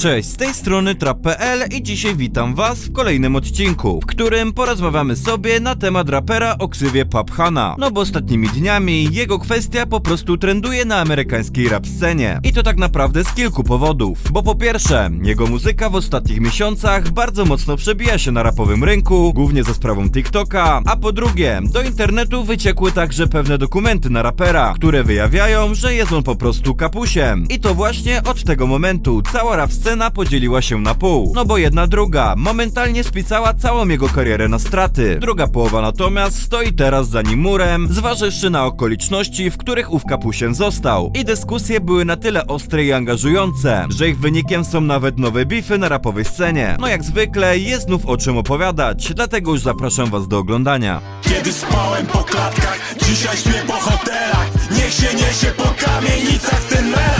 Cześć, z tej strony trap.pl i dzisiaj witam was w kolejnym odcinku, w którym porozmawiamy sobie na temat rapera o ksywie Paphana. No bo ostatnimi dniami jego kwestia po prostu trenduje na amerykańskiej rap scenie. I to tak naprawdę z kilku powodów. Bo po pierwsze, jego muzyka w ostatnich miesiącach bardzo mocno przebija się na rapowym rynku, głównie za sprawą TikToka, a po drugie, do internetu wyciekły także pewne dokumenty na rapera, które wyjawiają, że jest on po prostu kapusiem. I to właśnie od tego momentu cała rap scena podzieliła się na pół. No bo jedna druga momentalnie spisała całą jego karierę na straty. Druga połowa natomiast stoi teraz za nim murem, zważywszy na okoliczności, w których ów kapusiem został. I dyskusje były na tyle ostre i angażujące, że ich wynikiem są nawet nowe bify na rapowej scenie. No jak zwykle jest znów o czym opowiadać, dlatego już zapraszam was do oglądania. Kiedy spałem po klatkach, dzisiaj śpię po hotelach Niech się niesie po kamienicach ten Ej!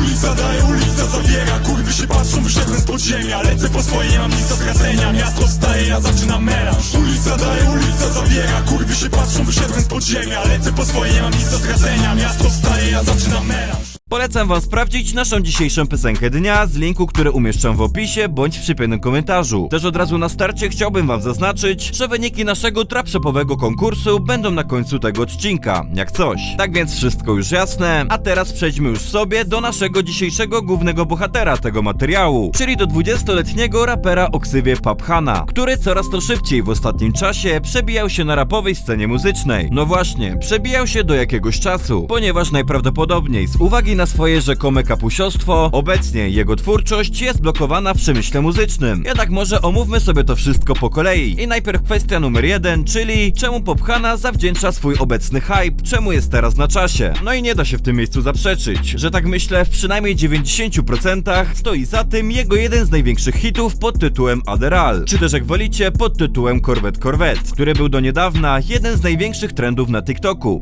Ulica daje, ulica zabiera Kurwy się patrzą, wyszedłem z podziemia. Lecę po swoje, mam nic do stracenia Miasto wstaje, ja zaczynam melanż Ulica daje, ulica zabiera Kurwy się patrzą, wyszedłem z podziemia. Lecę po swoje, mam nic do stracenia Miasto wstaje, ja zaczynam melanż Polecam wam sprawdzić naszą dzisiejszą piosenkę dnia z linku, który umieszczam w opisie bądź w przypiętym komentarzu. Też od razu na starcie chciałbym wam zaznaczyć, że wyniki naszego trapshopowego konkursu będą na końcu tego odcinka, jak coś. Tak więc wszystko już jasne, a teraz przejdźmy już sobie do naszego dzisiejszego głównego bohatera tego materiału, czyli do 20-letniego rapera o ksywie Paphana, który coraz to szybciej w ostatnim czasie przebijał się na rapowej scenie muzycznej. No właśnie, przebijał się do jakiegoś czasu, ponieważ najprawdopodobniej z uwagi na swoje rzekome kapusiostwo, obecnie jego twórczość jest blokowana w przemyśle muzycznym. Jednak może omówmy sobie to wszystko po kolei. I najpierw kwestia numer jeden, czyli czemu Pophana zawdzięcza swój obecny hype, czemu jest teraz na czasie. No i nie da się w tym miejscu zaprzeczyć, że tak myślę w przynajmniej 90% stoi za tym jego jeden z największych hitów pod tytułem Adderall, czy też jak wolicie pod tytułem Corvette Corvette, który był do niedawna jeden z największych trendów na TikToku.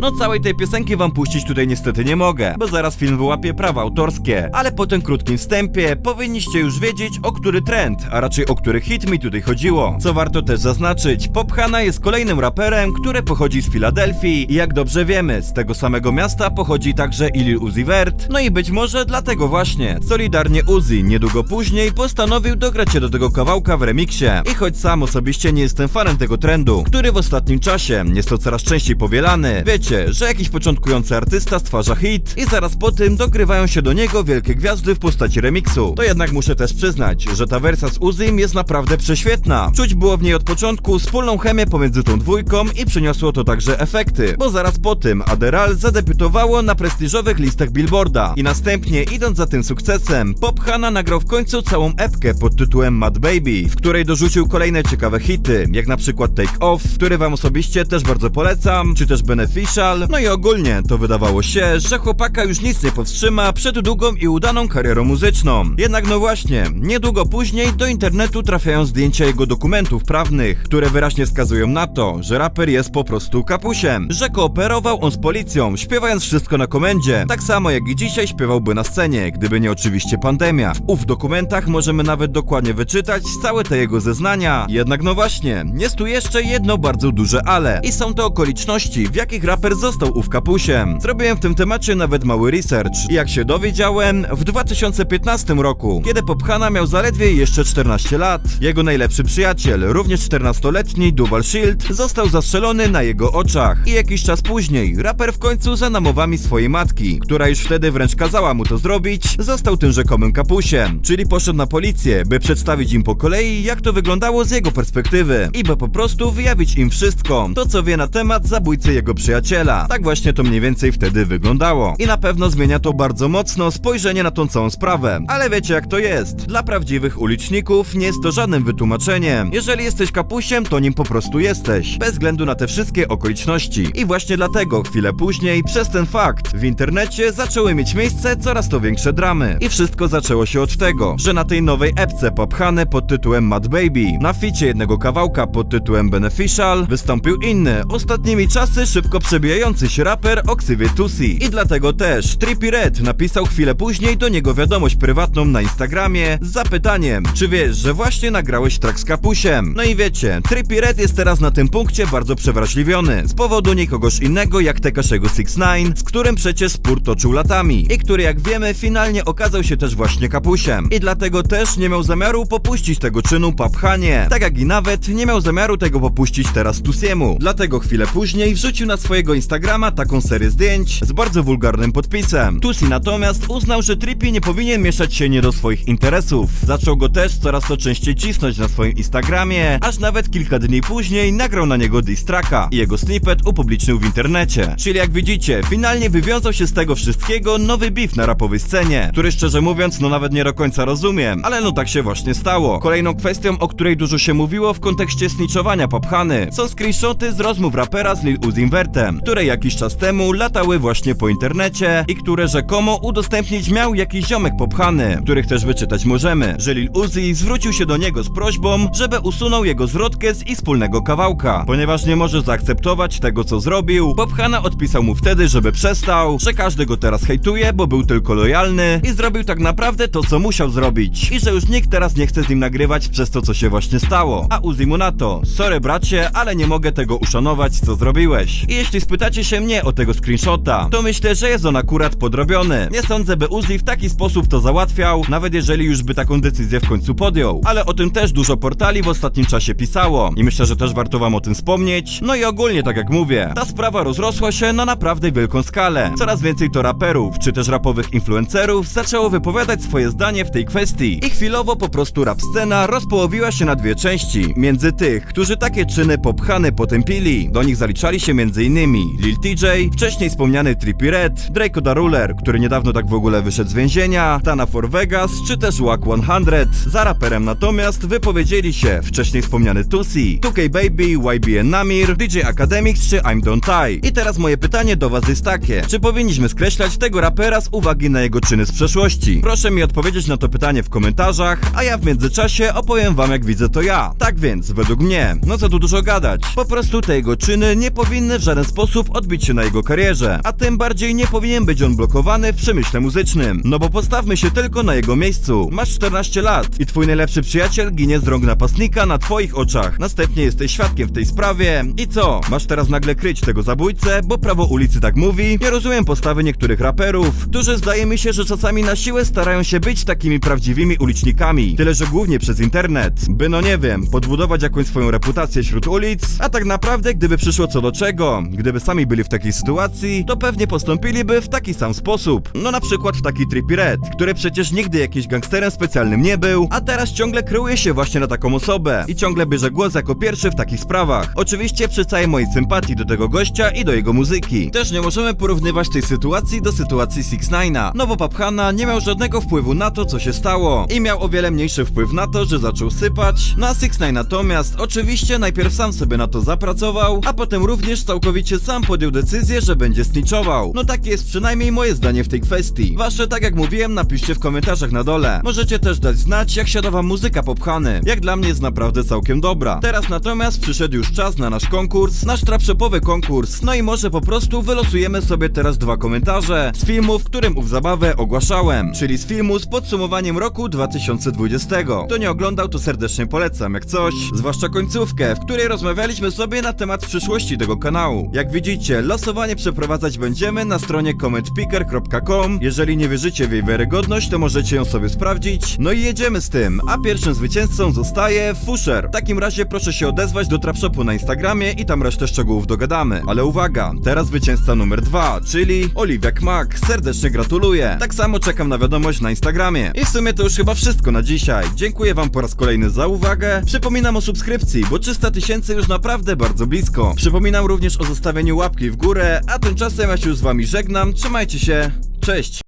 No całej tej piosenki wam puścić tutaj niestety nie mogę, bo zaraz film wyłapie prawa autorskie. Ale po tym krótkim wstępie powinniście już wiedzieć o który trend, a raczej o który hit mi tutaj chodziło. Co warto też zaznaczyć, Pophana jest kolejnym raperem, który pochodzi z Filadelfii i jak dobrze wiemy, z tego samego miasta pochodzi także i Lil Uzi Vert. No i być może dlatego właśnie solidarnie Uzi niedługo później postanowił dograć się do tego kawałka w remiksie. I choć sam osobiście nie jestem fanem tego trendu, który w ostatnim czasie jest to coraz częściej powielany, wiecie, że jakiś początkujący artysta stwarza hit i zaraz po tym dogrywają się do niego wielkie gwiazdy w postaci remiksu. To jednak muszę też przyznać, że ta wersja z Uzim jest naprawdę prześwietna. Czuć było w niej od początku wspólną chemię pomiędzy tą dwójką i przyniosło to także efekty, bo zaraz po tym Adderall zadebiutowało na prestiżowych listach Billboarda i następnie idąc za tym sukcesem, Pop Hanna nagrał w końcu całą epkę pod tytułem Mad Baby, w której dorzucił kolejne ciekawe hity, jak na przykład Take Off, który wam osobiście też bardzo polecam, czy też Beneficial, no i ogólnie to wydawało się, że chłopaka już nic nie powstrzyma przed długą i udaną karierą muzyczną. Jednak no właśnie, niedługo później do internetu trafiają zdjęcia jego dokumentów prawnych, które wyraźnie wskazują na to, że raper jest po prostu kapusiem, że kooperował on z policją, śpiewając wszystko na komendzie, tak samo jak i dzisiaj śpiewałby na scenie, gdyby nie oczywiście pandemia. W ów dokumentach możemy nawet dokładnie wyczytać całe te jego zeznania, jednak no właśnie, jest tu jeszcze jedno bardzo duże ale i są to okoliczności, w jakich raper został ów kapusiem. Zrobiłem w tym temacie nawet mały research. I jak się dowiedziałem, w 2015 roku, kiedy Pophana miał zaledwie jeszcze 14 lat, jego najlepszy przyjaciel, również 14-letni Duval Shield, został zastrzelony na jego oczach. I jakiś czas później raper w końcu za namowami swojej matki, która już wtedy wręcz kazała mu to zrobić, został tym rzekomym kapusiem, czyli poszedł na policję, by przedstawić im po kolei jak to wyglądało z jego perspektywy. I by po prostu wyjawić im wszystko, to co wie na temat zabójcy jego przyjaciela. Tak właśnie to mniej więcej wtedy wyglądało. I na pewno zmienia to bardzo mocno spojrzenie na tą całą sprawę. Ale wiecie jak to jest. Dla prawdziwych uliczników nie jest to żadnym wytłumaczeniem. Jeżeli jesteś kapusiem, to nim po prostu jesteś. Bez względu na te wszystkie okoliczności. I właśnie dlatego chwilę później, przez ten fakt, w internecie zaczęły mieć miejsce coraz to większe dramy. I wszystko zaczęło się od tego, że na tej nowej epce popchane pod tytułem Mad Baby, na ficie jednego kawałka pod tytułem Beneficial, wystąpił inny, ostatnimi czasy szybko szybko przebijający się raper o ksywie Tusi. I dlatego też Trippie Red napisał chwilę później do niego wiadomość prywatną na Instagramie z zapytaniem, czy wiesz, że właśnie nagrałeś track z Kapusiem. No i wiecie, Trippie Red jest teraz na tym punkcie bardzo przewrażliwiony z powodu nikogoś innego jak Tekaszego 69, z którym przecież spór toczył latami i który jak wiemy finalnie okazał się też właśnie Kapusiem. I dlatego też nie miał zamiaru popuścić tego czynu Papchanie, tak jak i nawet nie miał zamiaru tego popuścić teraz Tusiemu. Dlatego chwilę później wrzucił na swojego Instagrama taką serię zdjęć z bardzo wulgarnym podpisem. Tusi natomiast uznał, że Trippie nie powinien mieszać się nie do swoich interesów. Zaczął go też coraz to częściej cisnąć na swoim Instagramie, aż nawet kilka dni później nagrał na niego diss tracka i jego snippet upublicznił w internecie. Czyli jak widzicie, finalnie wywiązał się z tego wszystkiego nowy beef na rapowej scenie, który szczerze mówiąc no nawet nie do końca rozumiem, ale no tak się właśnie stało. Kolejną kwestią, o której dużo się mówiło w kontekście sniczowania Popchany, są screenshoty z rozmów rapera z Lil Uzi Vertem, które jakiś czas temu latały właśnie po internecie i które rzekomo udostępnić miał jakiś ziomek Popchany, których też wyczytać możemy, że Lil Uzi zwrócił się do niego z prośbą, żeby usunął jego zwrotkę z ich wspólnego kawałka, ponieważ nie może zaakceptować tego co zrobił. Popchana odpisał mu wtedy, żeby przestał, że każdy go teraz hejtuje, bo był tylko lojalny i zrobił tak naprawdę to co musiał zrobić i że już nikt teraz nie chce z nim nagrywać przez to co się właśnie stało. A Uzi mu na to, sorry bracie, ale nie mogę tego uszanować co zrobiłeś. I jeśli spytacie się mnie o tego screenshota, to myślę, że jest on akurat podrobiony. Nie sądzę, by Uzi w taki sposób to załatwiał, nawet jeżeli już by taką decyzję w końcu podjął. Ale o tym też dużo portali w ostatnim czasie pisało i myślę, że też warto wam o tym wspomnieć. No i ogólnie, tak jak mówię, ta sprawa rozrosła się na naprawdę wielką skalę. Coraz więcej to raperów, czy też rapowych influencerów zaczęło wypowiadać swoje zdanie w tej kwestii. I chwilowo po prostu rap scena rozpołowiła się na dwie części. Między tych, którzy takie czyny popchane potępili. Do nich zaliczali się m.in. Lil TJ, wcześniej wspomniany Trippie Red, Draco Da Ruler, który niedawno tak w ogóle wyszedł z więzienia, Tana for Vegas, czy też Wack 100. Za raperem natomiast wypowiedzieli się wcześniej wspomniany Tusi, 2K Baby, YBN Namir, DJ Academics czy I'm Don't Die. I teraz moje pytanie do was jest takie, czy powinniśmy skreślać tego rapera z uwagi na jego czyny z przeszłości? Proszę mi odpowiedzieć na to pytanie w komentarzach, a ja w międzyczasie opowiem wam jak widzę to ja. Tak więc, według mnie, no co tu dużo gadać, po prostu te jego czyny nie powinny w żaden sposób odbić się na jego karierze, a tym bardziej nie powinien być on blokowany w przemyśle muzycznym. No bo postawmy się tylko na jego miejscu. Masz 14 lat i twój najlepszy przyjaciel ginie z rąk napastnika na twoich oczach. Następnie jesteś świadkiem w tej sprawie i co? Masz teraz nagle kryć tego zabójcę, bo prawo ulicy tak mówi? Nie rozumiem postawy niektórych raperów, którzy zdaje mi się, że czasami na siłę starają się być takimi prawdziwymi ulicznikami, tyle że głównie przez internet, by no nie wiem, podbudować jakąś swoją reputację wśród ulic, a tak naprawdę gdyby przyszło co do czego, gdyby sami byli w takiej sytuacji, to pewnie postąpiliby w taki sam sposób. No na przykład w taki Trippie Red, który przecież nigdy jakimś gangsterem specjalnym nie był, a teraz ciągle kreuje się właśnie na taką osobę i ciągle bierze głos jako pierwszy w takich sprawach. Oczywiście przy całej mojej sympatii do tego gościa i do jego muzyki. Też nie możemy porównywać tej sytuacji do sytuacji 6 9 no bo Papchana nie miał żadnego wpływu na to, co się stało i miał o wiele mniejszy wpływ na to, że zaczął sypać. Na 6 9 natomiast oczywiście najpierw sam sobie na to zapracował, a potem również całkowicie sam podjął decyzję, że będzie snitchował. No takie jest przynajmniej moje zdanie w tej kwestii. Wasze, tak jak mówiłem, napiszcie w komentarzach na dole. Możecie też dać znać, jak siada wam muzyka popchany. Jak dla mnie jest naprawdę całkiem dobra. Teraz natomiast przyszedł już czas na nasz konkurs, nasz trapshopowy konkurs. No i może po prostu wylosujemy sobie teraz dwa komentarze z filmu, w którym ów zabawę ogłaszałem, czyli z filmu z podsumowaniem roku 2020. Kto nie oglądał, to serdecznie polecam, jak coś, zwłaszcza końcówkę, w której rozmawialiśmy sobie na temat przyszłości tego kanału. Jak widzicie, losowanie przeprowadzać będziemy na stronie commentpicker.com. Jeżeli nie wierzycie w jej wiarygodność, to możecie ją sobie sprawdzić. No i jedziemy z tym, a pierwszym zwycięzcą zostaje Fusher. W takim razie proszę się odezwać do Trapshopu na Instagramie i tam resztę szczegółów dogadamy. Ale uwaga, teraz zwycięzca numer dwa, czyli Oliwiak Mac. Serdecznie gratuluję. Tak samo czekam na wiadomość na Instagramie. I w sumie to już chyba wszystko na dzisiaj. Dziękuję wam po raz kolejny za uwagę. Przypominam o subskrypcji, bo 300 tysięcy już naprawdę bardzo blisko. Przypominam również o zostawieniu łapki w górę, a tymczasem ja się już z wami żegnam. Trzymajcie się. Cześć!